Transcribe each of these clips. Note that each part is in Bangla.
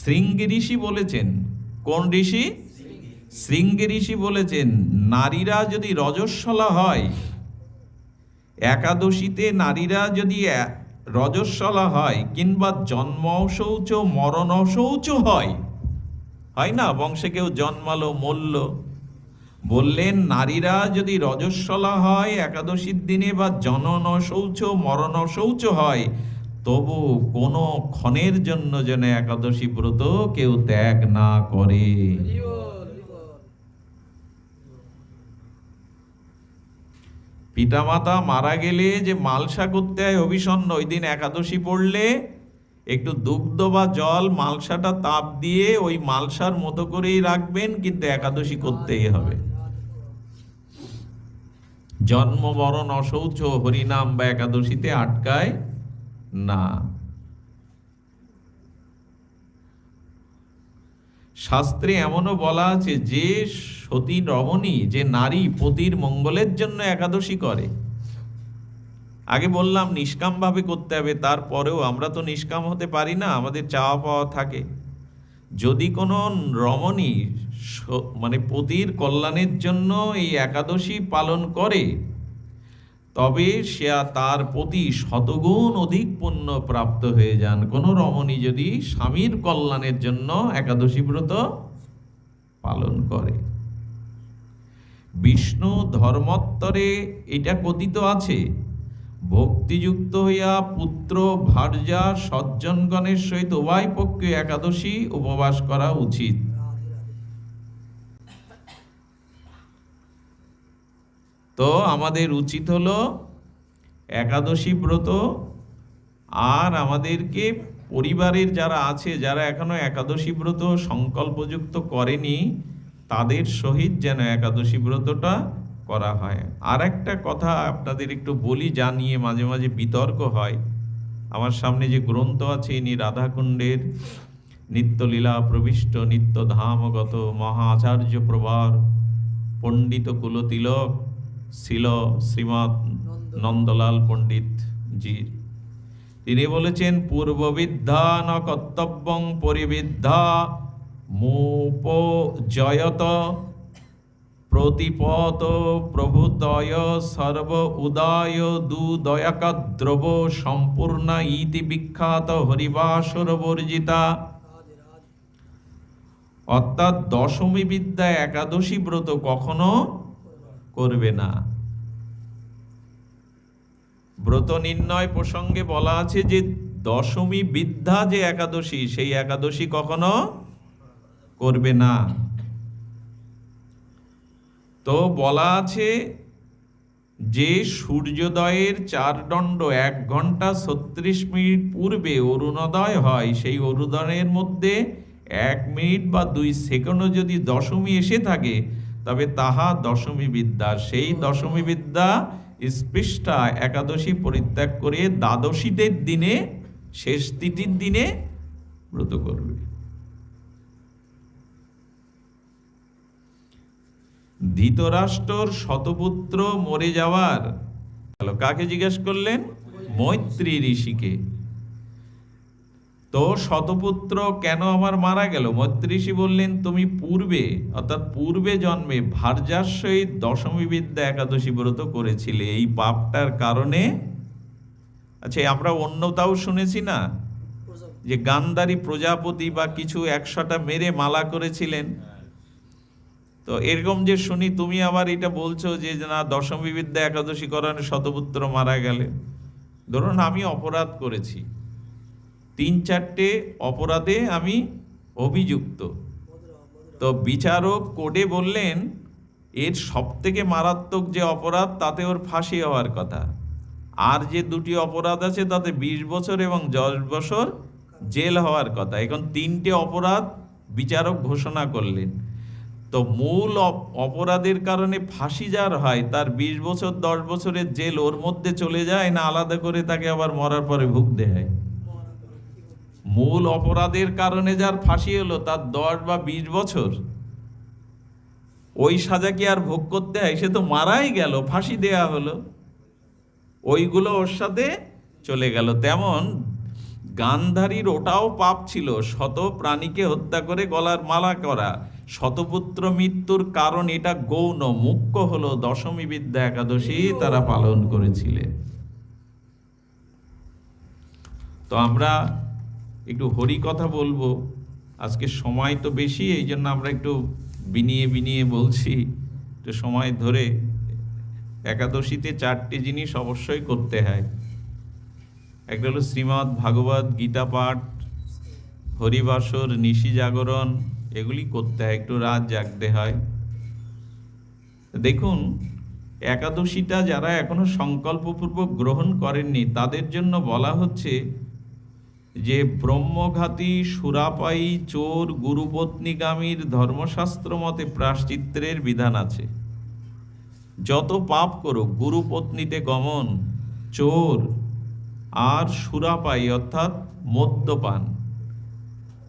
শৃঙ্গি ঋষি বলেছেন, কোন ঋষি? শৃঙ্গি ঋষি বলেছেন, নারীরা যদি রজস্বলা হয়, একাদশীতে নারীরা যদি রজস্বলা হয়, কিংবা জন্ম শৌচ মরণ শৌচ হয় হয় না? বংশে কেউ জন্মালো, মরল। বললেন, নারীরা যদি রজস্বলা হয়, একাদশীর দিনে বা জনন শৌচ মরণ শৌচ হয় তবু কোনো ক্ষণের জন্য যেন একাদশী ব্রত কেউ ত্যাগ না করে। পিতামাতা মারা গেলে যে মালসা করতে হয় অভিসন্ন ওই দিন একাদশী পড়লে একটু দুগ্ধ বা জল মালসাটা তাপ দিয়ে ওই মালসার মতো করেই রাখবেন, কিন্তু একাদশী করতেই হবে। জন্ম মরণ অশৌচ হরিনাম বা একাদশীতে আটকায়। না। শাস্ত্রে এমনও বলা আছে, যে সতী রমণী, যে নারী পতির মঙ্গলের জন্য একাদশী করে। আগে বললাম নিষ্কাম ভাবে করতে হবে, তারপরেও আমরা তো নিষ্কাম হতে পারি না, আমাদের চাওয়া পাওয়া থাকে। যদি কোনো রমণী মানে পতির কল্যাণের জন্য এই একাদশী পালন করে তবে সে তার প্রতি শতগুণ অধিক পুণ্য প্রাপ্ত হয়ে যান। কোনো রমণী যদি স্বামীর কল্যাণের জন্য একাদশী ব্রত পালন করে। বিষ্ণু ধর্মোত্তরে এটা কথিত আছে, ভক্তিযুক্ত হইয়া পুত্র ভার্যা সজ্জনগণের সহিত উভয় পক্ষে একাদশী উপবাস করা উচিত। তো আমাদের উচিত হলো একাদশী ব্রত আর আমাদেরকে পরিবারের যারা আছে, যারা এখনও একাদশী ব্রত সংকল্পযুক্ত করেনি, তাদের সহিত যেন একাদশী ব্রতটা করা হয়। আর একটা কথা আপনাদের একটু বলি জানিয়ে মাঝে মাঝে বিতর্ক হয়। আমার সামনে যে গ্রন্থ আছে, ইনি রাধাকুণ্ডের নিত্যলীলা প্রবিষ্ট নিত্য ধামগত মহা আচার্য প্রবার পণ্ডিত কুলতিলক ছিল শ্রীমৎ নন্দলাল পণ্ডিত জির তিনি বলেছেন পূর্ববিদ্ধা ন কর্তব্যং পরিবিদ্ধা মুপজয়ত প্রতিপত প্রভুতয় সর্ব উদয় দুদয়াকাদ্রব সম্পূর্ণ ইতি বিখ্যাত হরিবাসর বর্জিতা। অর্থাৎ দশমী বিদ্যা একাদশী ব্রত কখনো করবে না। ব্রত নির্ণয় প্রসঙ্গে বলা আছে যে দশমী বিদ্যা যে একাদশী, সেই একাদশী কখনো করবে না। তো বলা আছে যে সূর্যোদয়ের চার দণ্ড এক ঘণ্টা ছত্রিশ মিনিট পূর্বে অরুণোদয় হয়, সেই অরুণোদয়ের মধ্যে এক মিনিট বা দুই সেকেন্ডও যদি দশমী এসে থাকে তবে তাহা দশমী বিদ্যা, সেই দশমী বিদ্যা স্পৃষ্টা একাদশী পরিত্যাগ করে দ্বাদশীদের দিনে, শেষ তিথির দিনে ব্রত করবে। ধৃতরাষ্ট্রর শতপুত্র মরে যাওয়ার কাকে জিজ্ঞেস করলেন? মৈত্রী ঋষিকে। তো শতপুত্র কেন আমার মারা গেল? মৈত্রীষি বললেন, তুমি পূর্বে, অর্থাৎ পূর্বে জন্মে ভার্যার সহিত দশমী বিদ্যা একাদশী ব্রত করেছিলে। এই পাপটার কারণে আচ্ছা আমরা অন্যতাও শুনেছি না যে গান্ধারী প্রজাপতি বা কিছু একশোটা মেরে মালা করেছিলেন। তো এরকম যে শুনি, তুমি আবার এটা বলছো যে, না দশমী বিদ্যা একাদশী করানো শতপুত্র মারা গেলে ধরুন, আমি অপরাধ করেছি। তিন চারটে অপরাধে আমি অভিযুক্ত। তো বিচারক কোর্টে বললেন, এর সব থেকে মারাত্মক যে অপরাধ, তাতে ওর ফাঁসি হওয়ার কথা। আর যে দুটি অপরাধ আছে, তাতে বিশ বছর এবং দশ বছর জেল হওয়ার কথা। এখন তিনটে অপরাধ বিচারক ঘোষণা করলেন। তো মূল অপ- অপরাধের কারণে ফাঁসি যার হয়, তার বিশ বছর, দশ বছরের জেল ওর মধ্যে চলে যায়, না আলাদা করে তাকে আবার মরার পরে ভুগতে হয়। মূল অপরাধের কারণে যার ফাঁসি হলো তার দশ বা বিশ বছর। ওই সাজা কি আর ভোগ করতে হয়? সে তো মারাই গেল, ফাঁসি দেয়া হলো। ওইগুলো ওর সাথে চলে গেল। তেমন গান্ধারীর ওটাও পাপ ছিল। শত প্রাণীকে হত্যা করে গলার মালা করা, শতপুত্র মৃত্যুর কারণ এটা গৌণ, মুখ্য হলো দশমী বিদ্যা একাদশী তারা পালন করেছিলেন। তো আমরা একটু হরি কথা বলব। আজকে সময় তো বেশি, এই জন্য আমরা একটু বিনিয়ে বিনিয়ে বলছি, একটু সময় ধরে একাদশীতে চারটি জিনিস অবশ্যই করতে হয়। একটা হলো শ্রীমৎ ভাগবত গীতা পাঠ, হরিবাসর নিশি জাগরণ, এগুলি করতে হয়, একটু রাত জাগতে হয়। দেখুন, একাদশীটা যারা এখনও সংকল্পপূর্বক গ্রহণ করেননি, তাদের জন্য বলা হচ্ছে যে ব্রহ্মঘাতী সুরাপাই চোর গুরুপত্নীগামীর ধর্মশাস্ত্র মতে প্রাশ্চিত্রের বিধান আছে। যত পাপ করুক, গুরুপত্নীতে গমন, চোর আর সুরাপাই অর্থাৎ মদ্যপান।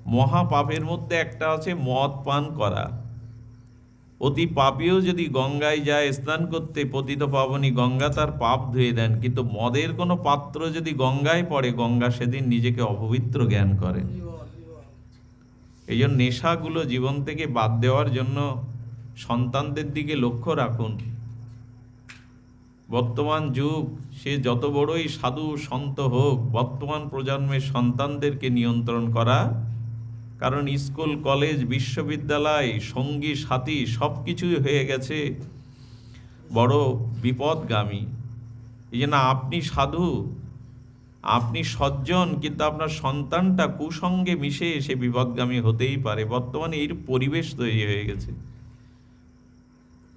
মহাপাপের মধ্যে একটা আছে মদ পান করা। অতি পাপীও যদি গঙ্গায় যায়, স্নান করতে পতিত পাবনী গঙ্গা তার পাপ ধুয়ে দেন। কিন্তু মদের কোনো পাত্র যদি গঙ্গায় পড়ে, গঙ্গা সেদিন নিজেকে অপবিত্র জ্ঞান করেন এই জন্য নেশাগুলো জীবন থেকে বাদ দেওয়ার জন্য সন্তানদের দিকে লক্ষ্য রাখুন। বর্তমান যুগ, সে যত বড়ই সাধু, সন্ত হোক, বর্তমান প্রজন্মের সন্তানদেরকে নিয়ন্ত্রণ করা কারণ স্কুল, কলেজ, বিশ্ববিদ্যালয়, সঙ্গী, সাথী সব কিছুই হয়ে গেছে বড় বিপদগামী। এই জন্য আপনি সাধু, আপনি সজ্জন, কিন্তু আপনার সন্তানটা কুসঙ্গে মিশে সে বিপদগামী হতেই পারে। বর্তমানে এর পরিবেশ তৈরি হয়ে গেছে।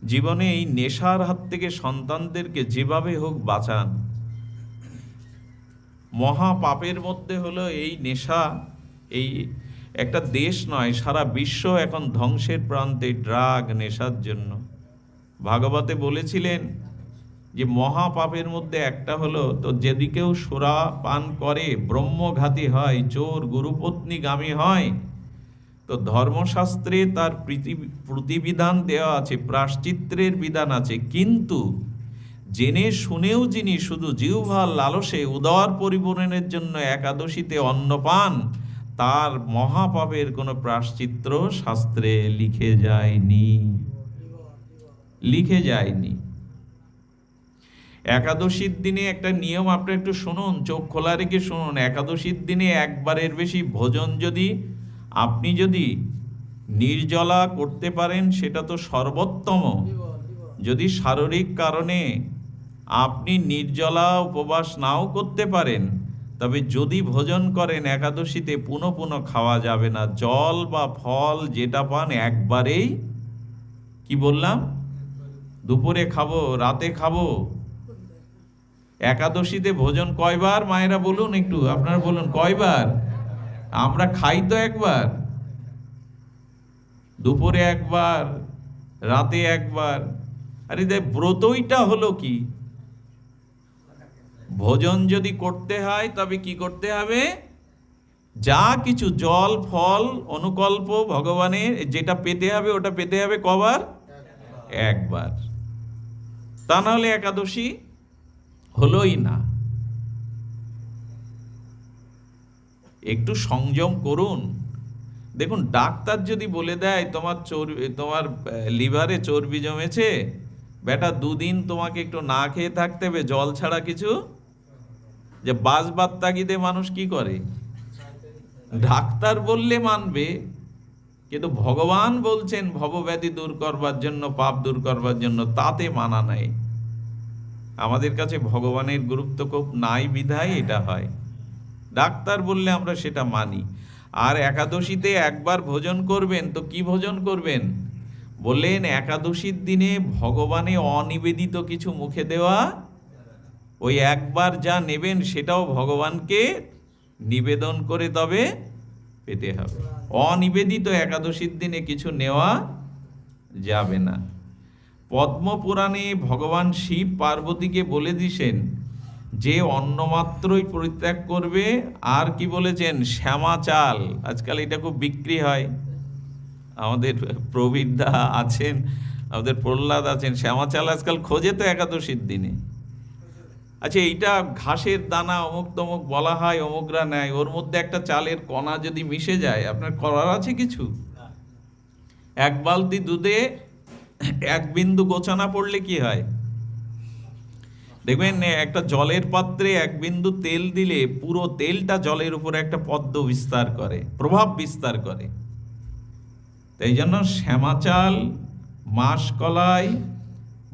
জীবনে এই নেশার হাত থেকে সন্তানদেরকে যেভাবে হোক বাঁচান। মহা পাপের মধ্যে হলো এই নেশা, এই একটা দেশ নয়, সারা বিশ্ব এখন ধ্বংসের প্রান্তে ড্রাগ নেশার জন্য। ভাগবতে বলেছিলেন যে মহা পাপের মধ্যে একটা হলো, তো যদি কেউ সোরা পান করে, ব্রহ্মঘাতী হয়, চোর গুরুপত্নীগামী হয়, তো ধর্মশাস্ত্রে তার প্রীতি- প্রতিবিধান দেওয়া আছে প্রাশ্চিত্রের বিধান আছে। কিন্তু জেনে শুনেও যিনি শুধু জিহ্বার লালসে, উদার পরিপূরণের জন্য একাদশীতে অন্ন পান তার মহাপাপের কোনো প্রাশ্চিত্র শাস্ত্রে লিখে যায়নি। লিখে যায়নি। একাদশীর দিনে একটা নিয়ম আপনি একটু শুনুন, চোখ খোলা রেখে শুনুন। একাদশীর দিনে একবারের বেশি ভোজন যদি, আপনি যদি নির্জলা করতে পারেন, সেটা তো সর্বোত্তম। যদি শারীরিক কারণে আপনি নির্জলা উপবাস নাও করতে পারেন তবে যদি ভোজন করেন একাদশীতে পুনঃ পুনঃ খাওয়া যাবে না। জল বা ফল যেটা পান একবারেই, কি বললাম? দুপুরে খাব, রাতে খাব? একাদশীতে ভোজন কয়বার? মায়েরা বলুন একটু, আপনারা বলুন, কয়বার? আমরা খাই তো একবার। দুপুরে একবার, রাতে একবার। আরে দেখ, ব্রতইটা হলো কি? ভোজন যদি করতে হয়, তবে কি করতে হবে? যা কিছু জল, ফল, অনুকল্প ভগবানের, যেটা পেতে হবে, ওটা পেতে হবে কবার? একবার। তা নাহলে একাদশী হলোই না। একটু সংযম করুন। দেখুন, ডাক্তার যদি বলে দেয়, তোমার চর্বি, তোমার লিভারে চর্বি জমেছে, বেটা দুদিন তোমাকে একটু না খেয়ে থাকতে হবে, জল ছাড়া কিছু যে বাজবাত তাগিদে মানুষ কি করে? ডাক্তার বললে মানবে, কিন্তু ভগবান বলছেন ভবব্যাধি দূর করবার জন্য, পাপ দূর করবার জন্য, তাতে মানা নাই। আমাদের কাছে ভগবানের গুরুত্ব খুব নাই বিধায় এটা হয়। ডাক্তার বললে আমরা সেটা মানি। আর একাদশীতে একবার ভোজন করবেন, তো কি ভোজন করবেন? বললেন, একাদশীর দিনে ভগবানে অনিবেদিত কিছু মুখে দেওয়া ওই একবার যা নেবেন সেটাও ভগবানকে নিবেদন করে তবে পেতে হবে। অনিবেদিত একাদশীর দিনে কিছু নেওয়া যাবে না। পদ্মপুরাণে ভগবান শিব পার্বতীকে বলে দিছেন, যে অন্নমাত্রই পরিত্যাগ করবে, আর কি বলেছেন? শ্যামা চাল। আজকাল এটা খুব বিক্রি হয়। আমাদের প্রবীরদা আছেন, আমাদের প্রহ্লাদ আছেন, শ্যামা চাল আজকাল খোঁজে তো একাদশীর দিনে। আচ্ছা এইটা ঘাসের দানা অমুক তমুক বলা হয় অমুকরা নেয় ওর মধ্যে একটা চালের কণা যদি মিশে যায় আপনার করার আছে কিছু? এক বালতি দুধে এক বিন্দু গোছানা পড়লে কি হয়? দেখবেন একটা জলের পাত্রে এক বিন্দু তেল দিলে পুরো তেলটা জলের উপরে একটা পদ্ম বিস্তার করে প্রভাব বিস্তার করে। তাই জন্য শ্যামা চাল মাসকলাই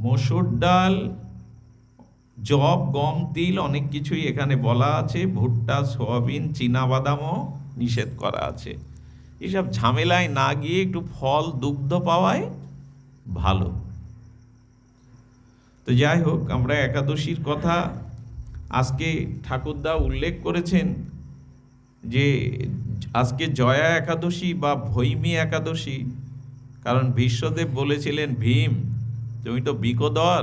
মসুর ডাল জব, গম, তিল অনেক কিছুই এখানে বলা আছে। ভুট্টা, সোয়াবিন বাদামও নিষেধ করা আছে। এসব ঝামেলায় না গিয়ে একটু ফল, দুগ্ধ পাওয়ায় ভালো। তো যাই হোক, আমরা একাদশীর কথা আজকে ঠাকুরদা উল্লেখ করেছেন যে আজকে জয়া একাদশী বা ভৈমী একাদশী, কারণ বিশ্বদেব বলেছিলেন, ভীম, তুমি তো বিকদর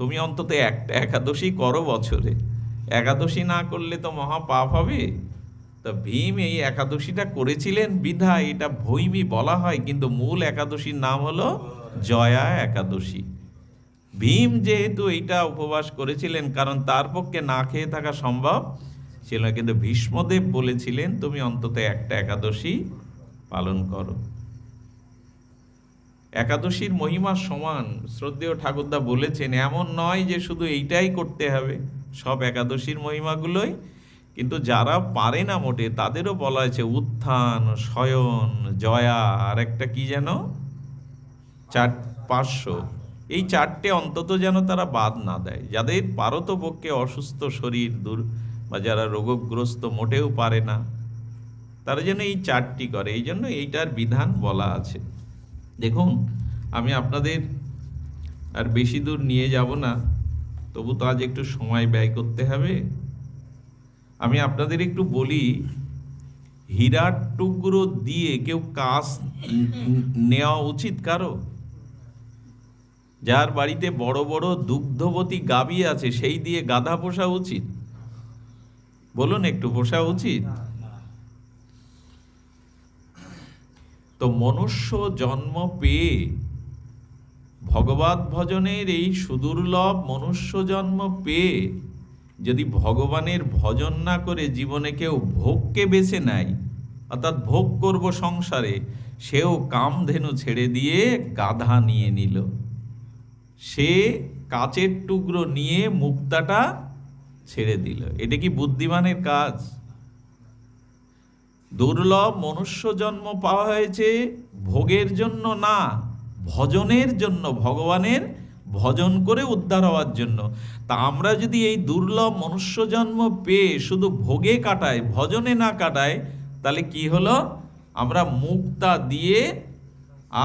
তুমি অন্তত একটা একাদশী করো বছরে। একাদশী না করলে তো মহা পাপ হবে। তা ভীম এই একাদশীটা করেছিলেন বিধা এটা ভৈমী বলা হয়, কিন্তু মূল একাদশীর নাম হলো জয়া একাদশী। ভীম যেহেতু এইটা উপবাস করেছিলেন, কারণ তার পক্ষে না খেয়ে থাকা সম্ভব ছিল কিন্তু ভীষ্মদেব বলেছিলেন, তুমি অন্তত একটা একাদশী পালন করো। একাদশীর মহিমা সমান, শ্রদ্ধেয় ঠাকুরদা বলেছেন, এমন নয় যে শুধু এইটাই করতে হবে। সব একাদশীর মহিমাগুলোই কিন্তু যারা পারে না মোটে, তাদেরও বলা হয়েছে উত্থান, শয়ন, জয়া, আর একটা কি যেন? চার পাঁচশো এই চারটে অন্তত যেন তারা বাদ না দেয়। যাদের পারতপক্ষে অসুস্থ শরীর দূর বা যারা রোগগ্রস্ত মোটেও পারে না, তারা যেন এই চারটি করে। এই জন্য এইটার বিধান বলা আছে। দেখুন, আমি আপনাদের আর বেশি দূর নিয়ে যাব না, তবু তো আজ একটু সময় ব্যয় করতে হবে। আমি আপনাদের একটু বলি, হীরার টুকরো দিয়ে কেউ কাজ নেওয়া উচিত কারও? যার বাড়িতে বড় বড় দুগ্ধবতী গাবি আছে, সেই দিয়ে গাধা পোষা উচিত? বলুন, একটু পোষা উচিত? তো মনুষ্য জন্ম পেয়ে ভগবত ভজনের এই সুদুর্লভ মনুষ্য জন্ম পেয়ে যদি ভগবানের ভজন না করে জীবনে কেউ ভোগকে বেছে নেয়, অর্থাৎ ভোগ করব সংসারে, সেও কামধেনু ছেড়ে দিয়ে গাধা নিয়ে নিল। সে কাচের টুকরো নিয়ে মুক্তাটা ছেড়ে দিল। এটা কি বুদ্ধিমানের কাজ? দুর্লভ মনুষ্য জন্ম পাওয়া হয়েছে ভোগের জন্য না, ভজনের জন্য, ভগবানের ভজন করে উদ্ধার হওয়ার জন্য। তা আমরা যদি এই দুর্লভ মনুষ্য জন্ম পেয়ে শুধু ভোগে কাটাই ভজনে না কাটাই তাহলে কি হলো? আমরা মুক্তা দিয়ে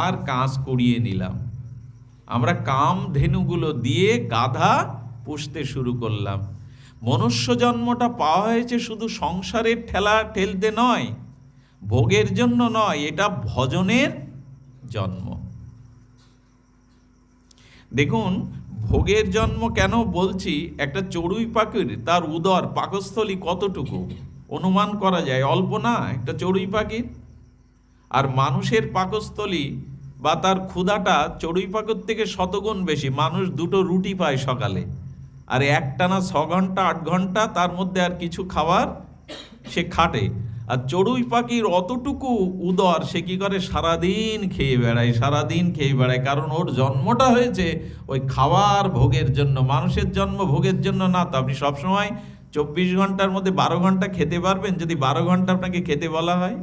আর কাজ করিয়ে নিলাম। আমরা কাম ধেনুগুলো দিয়ে গাধা পুষতে শুরু করলাম। মনুষ্য জন্মটা পাওয়া হয়েছে শুধু সংসারের ঠেলা ঠেলতে নয় ভোগের জন্য নয়, এটা ভজনের জন্ম। দেখুন, ভোগের জন্ম কেন বলছি? একটা চড়ুই পাখির তার উদর পাকস্থলী কতটুকু? অনুমান করা যায়, অল্প না, একটা চড়ুই পাখির। আর মানুষের পাকস্থলী বা তার ক্ষুধাটা চড়ুই পাখির থেকে শতগুণ বেশি, মানুষ দুটো রুটি পায় সকালে। আর একটানা ছ ঘণ্টা, আট ঘণ্টা তার মধ্যে আর কিছু খাবার সে খাটে। আর চড়ুই পাখির অতটুকু উদর সে কি করে সারাদিন খেয়ে বেড়ায় সারাদিন খেয়ে বেড়ায়? কারণ ওর জন্মটা হয়েছে ওই খাওয়ার ভোগের জন্য মানুষের জন্ম ভোগের জন্য না। তো আপনি সবসময় চব্বিশ ঘণ্টার মধ্যে বারো ঘণ্টা খেতে পারবেন? যদি বারো ঘণ্টা আপনাকে খেতে বলা হয়?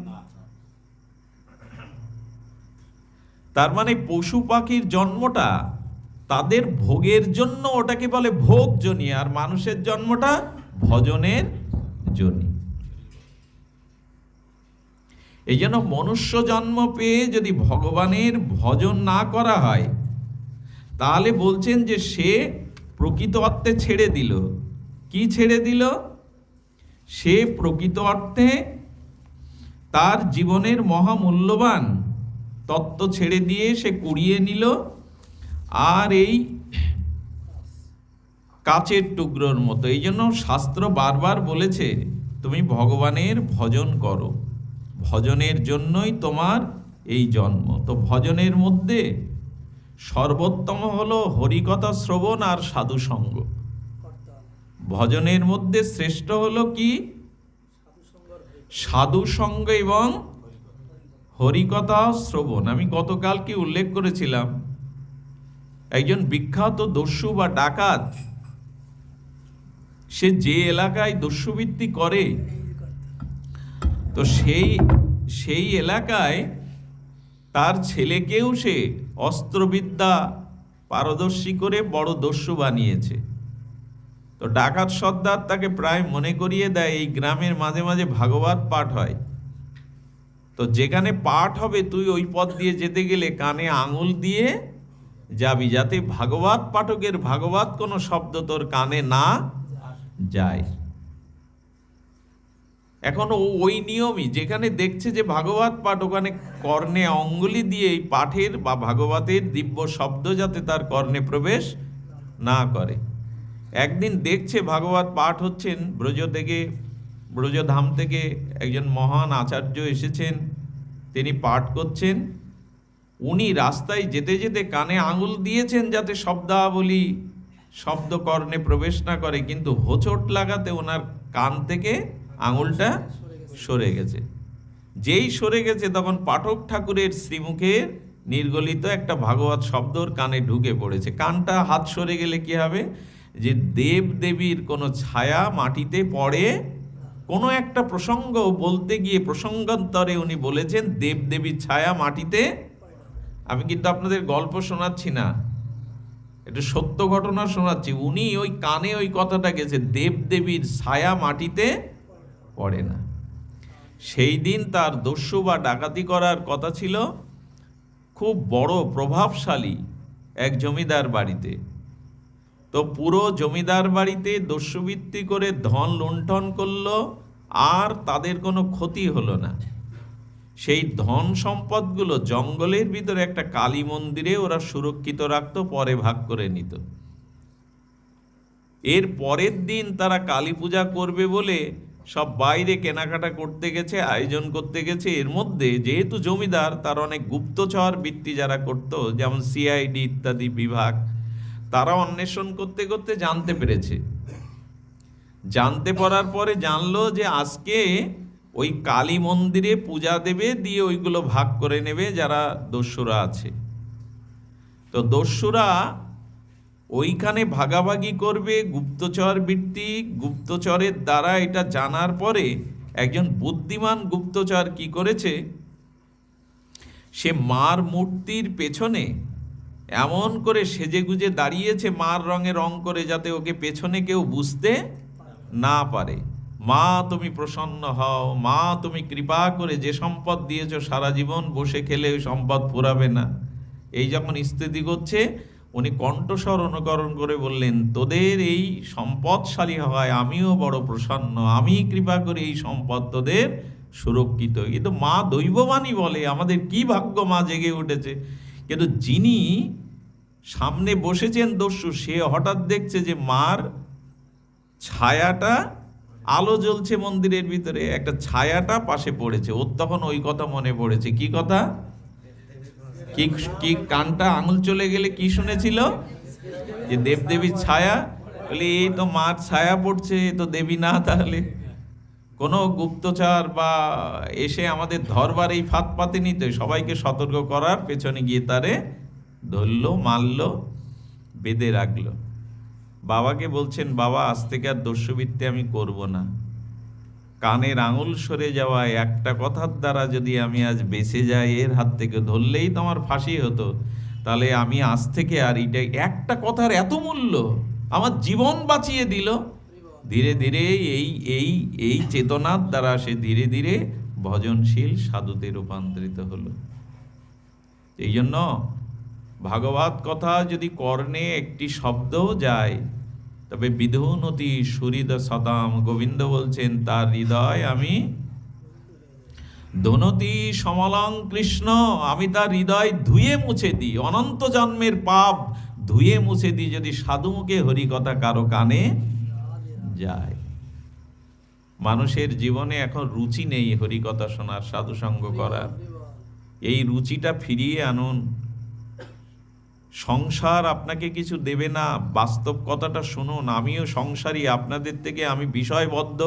তার মানে পশু পাখির জন্মটা তাদের ভোগের জন্য ওটাকে বলে ভোগজনী আর মানুষের জন্মটা ভজনের জনী। এই জন্য মনুষ্য জন্ম পেয়ে যদি ভগবানের ভজন না করা হয়, তাহলে বলছেন যে সে প্রকৃত অর্থে ছেড়ে দিল। কি ছেড়ে দিল? সে প্রকৃত অর্থে তার জীবনের মহামূল্যবান তত্ত্ব ছেড়ে দিয়ে সে কুড়িয়ে নিল, আর এই কাচের টুকরোর মতো। এই জন্য শাস্ত্র বারবার বলেছে, তুমি ভগবানের ভজন করো। ভজনের জন্যই তোমার এই জন্ম। তো ভজনের মধ্যে সর্বোত্তম হলো হরিকথা শ্রবণ আর সাধু সঙ্গ। ভজনের মধ্যে শ্রেষ্ঠ হলো কি? সাধু সঙ্গ এবং হরিকথা শ্রবণ। আমি গতকাল কি উল্লেখ করেছিলাম? একজন বিখ্যাত দস্যু বা ডাকাত, সে যে এলাকায় দস্যুবৃত্তি করে তো সেই সেই এলাকায় তার ছেলেকেও সে অস্ত্রবিদ্যা পারদর্শী করে বড় দস্যু বানিয়েছে। তো ডাকাত সর্দার তাকে প্রায় মনে করিয়ে দেয়, এই গ্রামের মাঝে মাঝে ভাগবত পাঠ হয়। তো যেখানে পাঠ হবে, তুই ওই পথ দিয়ে যেতে গেলে কানে আঙুল দিয়ে যাবি, যাতে ভাগবত পাঠকের ভাগবত কোনো শব্দ তোর কানে না যায়। এখন ওই নিয়মই, যেখানে দেখছে যে ভাগবত পাঠ ওখানে কর্ণে অঙ্গুলি দিয়ে এই পাঠের বা ভাগবতের দিব্য শব্দ যাতে তার কর্ণে প্রবেশ না করে। একদিন দেখছে ভাগবত পাঠ হচ্ছেন, ব্রজ থেকে, ব্রজধাম থেকে একজন মহান আচার্য এসেছেন, তিনি পাঠ করছেন। উনি রাস্তায় যেতে যেতে কানে আঙুল দিয়েছেন যাতে শব্দাবলী শব্দ কর্ণে প্রবেশ না করে, কিন্তু হোঁচট লাগাতে ওনার কান থেকে আঙুলটা সরে গেছে। যেই সরে গেছে তখন পাঠক ঠাকুরের শ্রীমুখের নির্গলিত একটা ভাগবত শব্দ ওর কানে ঢুকে পড়েছে। কানটা হাত সরে গেলে কি হবে? যে দেব দেবীর কোনো ছায়া মাটিতে পড়ে, কোনো একটা প্রসঙ্গ বলতে গিয়ে প্রসঙ্গান্তরে উনি বলেছেন দেব দেবীর ছায়া মাটিতে আমি কিন্তু আপনাদের গল্প শোনাচ্ছি না। এটা সত্য ঘটনা শোনাচ্ছি। উনি ওই কানে ওই কথাটা গেছে দেব দেবীর ছায়া মাটিতে পড়ে না। সেই দিন তার দস্যু বা ডাকাতি করার কথা ছিল খুব বড় প্রভাবশালী এক জমিদার বাড়িতে। তো পুরো জমিদার বাড়িতে দস্যুবৃত্তি করে ধন লুণ্ঠন করল, আর তাদের কোনো ক্ষতি হলো না। সেই ধন সম্পদগুলো জঙ্গলের ভিতরে একটা কালী মন্দিরে ওরা সুরক্ষিত রাখত, পরে ভাগ করে নিত। এর পরের দিন তারা কালী পূজা করবে বলে সব বাইরে কেনাকাটা করতে গেছে, আয়োজন করতে গেছে। এর মধ্যে যেহেতু জমিদার, তার অনেক গুপ্তচর বৃত্তি যারা করতো, যেমন সিআইডি ইত্যাদি বিভাগ, তারা অন্বেষণ করতে করতে জানতে পেরেছে। জানতে পারার পরে জানলো যে আজকে ওই কালী মন্দিরে পূজা দেবে, দিয়ে ওইগুলো ভাগ করে নেবে যারা দস্যুরা আছে। তো দস্যুরা ওইখানে ভাগাভাগি করবে গুপ্তচর বৃত্তি। গুপ্তচরের দ্বারা এটা জানার পরে একজন বুদ্ধিমান গুপ্তচর কি করেছে? সে মার মূর্তির পেছনে এমন করে সেজে গুজে দাঁড়িয়েছে মার রঙে রং করে যাতে ওকে পেছনে কেউ বুঝতে না পারে। মা, তুমি প্রসন্ন হও। মা, তুমি কৃপা করে যে সম্পদ দিয়েছ সারা জীবন বসে খেলে ওই সম্পদ ফুরাবে না। এই যখন স্থিতি করছে উনি কণ্ঠস্বর অনুকরণ করে বললেন, তোদের এই সম্পদশালী হওয়ায় আমিও বড় প্রসন্ন। আমি কৃপা করে এই সম্পদ তোদের সুরক্ষিত কিন্তু মা দৈববাণী বলে, আমাদের কি ভাগ্য মা জেগে উঠেছে? কিন্তু যিনি সামনে বসেছেন দস্যু, সে হঠাৎ দেখছে যে মার ছায়াটা, আলো জ্বলছে মন্দিরের ভিতরে, একটা ছায়াটা পাশে পড়েছে। ওর তখন ওই কথা মনে পড়েছে। কি কথা? কি কি কানটা আঙুল চলে গেলে কি শুনেছিল? যে দেবদেবীর ছায়া? বলে, এই তো মার ছায়া পড়ছে তো দেবী না তাহলে। কোনো গুপ্তচর বা এসে আমাদের ধরবার এই ফাঁদ পাতেনি তো, সবাইকে সতর্ক করার পেছনে গিয়ে তারে ধরলো, মারলো, বেঁধে রাখল। বাবাকে বলছেন, বাবা, আজ থেকে আর দস্যুবৃত্তি আমি করব না। কানের আঙুল সরে যাওয়ায় একটা কথার দ্বারা যদি আমি আজ বেঁচে যাই, এর হাত থেকে ধরলেই তো আমার ফাঁসি হতো। তাহলে আমি আজ থেকে আর এটা একটা কথার এত মূল্য আমার জীবন বাঁচিয়ে দিল। ধীরে ধীরে এই এই এই চেতনার দ্বারা সে ধীরে ধীরে ভজনশীল সাধুতে রূপান্তরিত হলো। এই জন্য ভাগবত কথা যদি কর্ণে একটি শব্দও যায় তবে বিধুনতি সুরিদ সদাম গোবিন্দ বলছেন, তার হৃদয় আমি ধনতি সমলং কৃষ্ণ, আমি তার হৃদয় ধুয়ে মুছে দিই। অনন্ত জন্মের পাপ ধুয়ে মুছে দিই যদি সাধুমুখে হরিকথা কারও কানে যায়। মানুষের জীবনে এখন রুচি নেই হরিকথা শোনার, সাধুসঙ্গ করার। এই রুচিটা ফিরিয়ে আনুন। সংসার আপনাকে কিছু দেবে না, বাস্তব কথাটা শুনুন, আমিও সংসারী, আপনাদের থেকে আমি বিষয়বদ্ধ।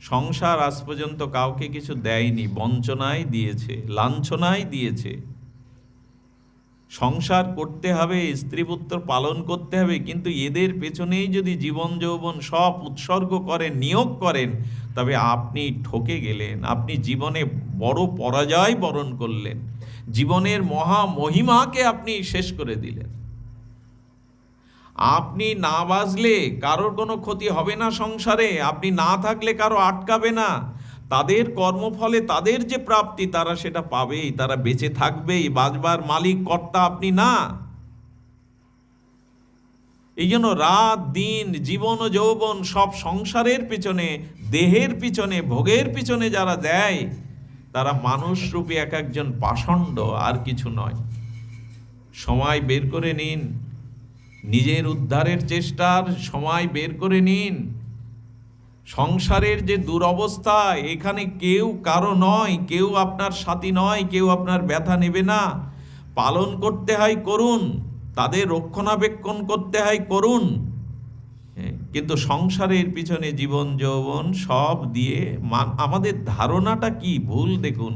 সংসার আজ পর্যন্ত কাউকে কিছু দেয়নি বঞ্চনায় দিয়েছে লাঞ্ছনায় দিয়েছে। সংসার করতে হবে, স্ত্রী পুত্র পালন করতে হবে, কিন্তু এদের পেছনেই যদি জীবন যৌবন সব উৎসর্গ করেন, নিয়োগ করেন, তবে আপনি ঠকে গেলেন, আপনি জীবনে বড় পরাজয় বরণ করলেন। জীবনের মহা মহিমাকে আপনি শেষ করে দিলেন। আপনি না বাজলে কারোর কোনো ক্ষতি হবে না সংসারে, আপনি না থাকলে কারও আটকাবে না। তাদের কর্মফলে তাদের যে প্রাপ্তি, তারা সেটা পাবেই, তারা বেঁচে থাকবেই বাজবার মালিক, কর্তা আপনি না। এই জন্য রাত, দিন, জীবন যৌবন সব সংসারের পিছনে, দেহের পিছনে, ভোগের পিছনে যারা দেয় তারা মানুষ রূপী এক একজন পাষণ্ড আর কিছু নয়। সময় বের করে নিন। নিজের উদ্ধারের চেষ্টার সময় বের করে নিন। সংসারের যে দুরবস্থা, এখানে কেউ কারও নয়, কেউ আপনার সাথী নয়, কেউ আপনার ব্যথা নেবে না। পালন করতে হয়, করুন। তাদের রক্ষণাবেক্ষণ করতে হয়, করুন। কিন্তু সংসারের পিছনে জীবন যৌবন সব দিয়ে আমাদের ধারণাটা কি? ভুল দেখুন।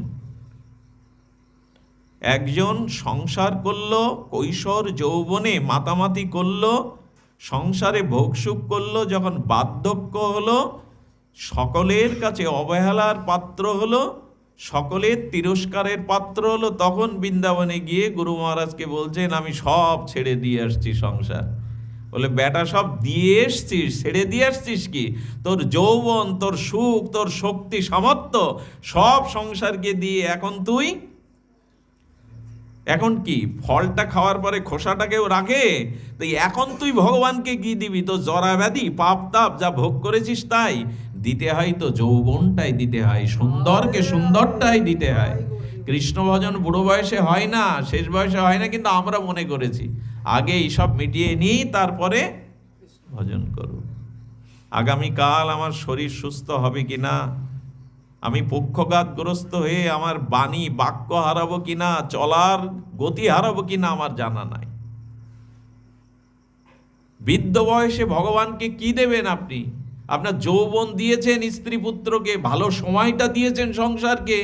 একজন সংসার করল, কৈশোর যৌবনে মাতামাতি করল, সংসারে ভোগসুখ করল, যখন বার্ধক্য হলো, সকলের কাছে অবহেলার পাত্র হলো, সকলের তিরস্কারের পাত্র হলো, তখন বৃন্দাবনে গিয়ে গুরু মহারাজকে বলছেন, আমি সব ছেড়ে দিয়ে আসছি সংসার। বলে, বেটা, সব দিয়ে এসছিস, ছেড়ে দিয়ে আসছিস কি? তোর যৌবন, তোর সুখ, তোর শক্তি, সামর্থ্য, সব সংসারকে দিয়ে এখন তুই, এখন কি, ফলটা খাওয়ার পরে খোসাটাকেও রাখে? তো এখন তুই ভগবানকে কি দিবি? তো জরা ব্যাধি, পাপ তাপ, যা ভোগ করেছিস তাই, দিতে হয় তো যৌবনটাই দিতে হয়, সুন্দরকে সুন্দরটাই দিতে হয়। কৃষ্ণ ভজন বুড়ো বয়সে হয় না, শেষ বয়সে হয় না, কিন্তু আমরা মনে করেছি। আগে এইসব মিটিয়ে নিই, তারপরে ভজন করব। আগামীকাল আমার শরীর সুস্থ হবে কি না আমি পক্ষঘাতগ্রস্ত হয়ে আমার বাণী বাক্য হারাবো কি না চলার গতি হারাবো কি না আমার জানা নাই। বৃদ্ধ বয়সে ভগবানকে কি দেবেন আপনি? আপনার যৌবন দিয়েছেন, স্ত্রী পুত্রকে, ভালো সময়টা দিয়েছেন সংসারকে,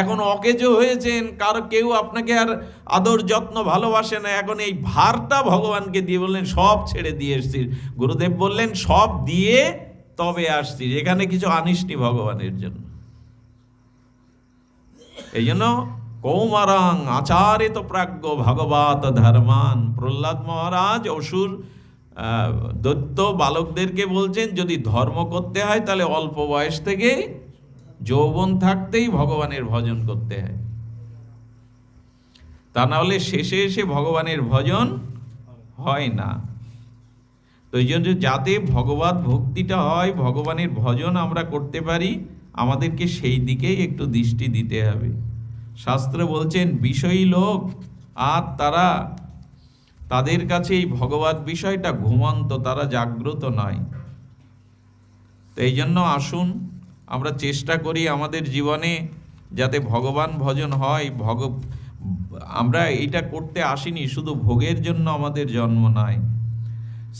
এখন অকেজো হয়েছেন, কার কেউ আপনাকে আর আদর যত্ন ভালোবাসে না, এখন এই ভারটা ভগবানকে দিয়ে বললেন, সব ছেড়ে দিয়ে এসছিস। গুরুদেব বললেন, সব দিয়ে তবে আসছি এখানে কিছু আনিসনি ভগবানের জন্য। এই জন্য কৌমারাং আচারিত প্রাজ্ঞ ভগবত ধর্মান প্রহ্লাদ মহারাজ, অসুর দৈত্য বালকদেরকে বলছেন, যদি ধর্ম করতে হয়, তাহলে অল্প বয়স থেকে যৌবন থাকতেই ভগবানের ভজন করতে হয়। তা না হলে শেষে এসে ভগবানের ভজন হয় না। তো এই জন্য যাতে ভগবত ভক্তিটা হয়, ভগবানের ভজন আমরা করতে পারি, আমাদেরকে সেই দিকেই একটু দৃষ্টি দিতে হবে। শাস্ত্র বলছেন, বিষয়ী লোক আর তারা তাদের কাছে এই ভগবত বিষয়টা ঘুমন্ত, তারা জাগ্রত নয়। তো এই জন্য আসুন, আমরা চেষ্টা করি আমাদের জীবনে যাতে ভগবান ভজন হয়, ভগ, আমরা এটা করতে আসিনি, শুধু ভোগের জন্য আমাদের জন্ম নয়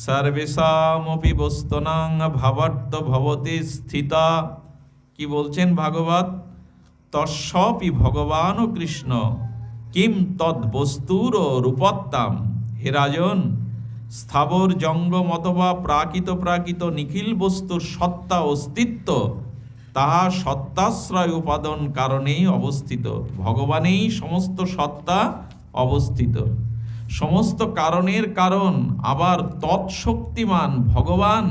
সর্বেশামপি বস্তনাং ভাবার্থ ভবতে স্থিতা, কি বলছেন ভাগবত? তস্বপি ভগবান ও কৃষ্ণ, কিম তদ বস্তুর রূপত্তাম। হে রাজন, স্থাবর জঙ্গম অথবা প্রাকৃত প্রাকৃত নিখিল বস্তুর সত্তা অস্তিত্ব, তাহা সত্তাশ্রয় উপাদান কারণেই অবস্থিত। ভগবানেই সমস্ত সত্তা অবস্থিত। সমস্ত কারণের কারণ আবার তৎশক্তিমান ভগবান।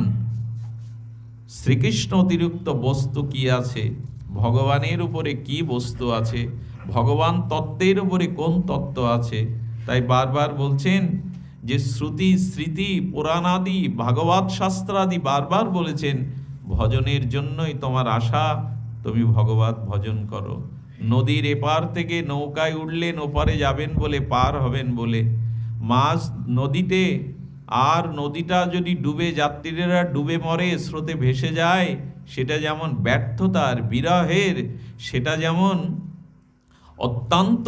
শ্রীকৃষ্ণ অতিরিক্ত বস্তু কি আছে? ভগবানের উপরে কি বস্তু আছে? ভগবান তত্ত্বের উপরে কোন তত্ত্ব আছে? তাই বারবার বলছেন যে শ্রুতি, স্মৃতি, পুরাণাদি, ভাগবত শাস্ত্রাদি বারবার বলেছেন, ভজনের জন্যই তোমার আশা, তুমি ভগবত ভজন করো। নদীর এপার থেকে নৌকায় উঠলেন, ওপারে যাবেন বলে পার হবেন বলে। মাছ নদীতে, আর নদীটা যদি ডুবে, যাত্রীরা ডুবে মরে, স্রোতে ভেসে যায়, সেটা যেমন ব্যর্থতার বিরহের, সেটা যেমন অত্যন্ত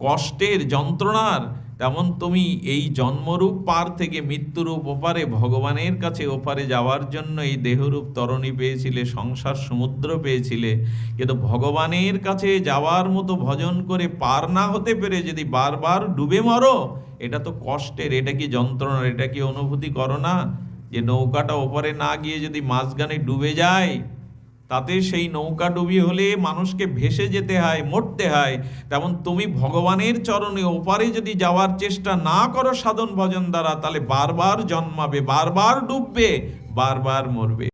কষ্টের যন্ত্রণার, তেমন তুমি এই জন্মরূপ পার থেকে মৃত্যুরূপ ওপারে ভগবানের কাছে ওপারে যাওয়ার জন্য এই দেহরূপ তরণী পেয়েছিলে, সংসার সমুদ্র পেয়েছিলে। কিন্তু ভগবানের কাছে যাওয়ার মতো ভজন করে পার না হতে পেরে যদি বারবার ডুবে মরো, এটা তো কষ্টের, এটা কি যন্ত্রণার, এটা কি অনুভূতি করো না? যে নৌকাটা ওপারে না গিয়ে যদি মাঝখানে ডুবে যায় তাতে সেই নৌকা ডুবি হলে মানুষকে ভেসে যেতে হয়, মরতে হয়। তেমন তুমি ভগবানের চরণে ওপারে যদি যাওয়ার চেষ্টা না করো সাধন ভজন দ্বারা, তাহলে বারবার জন্মাবে, বারবার ডুববে, বারবার মরবে।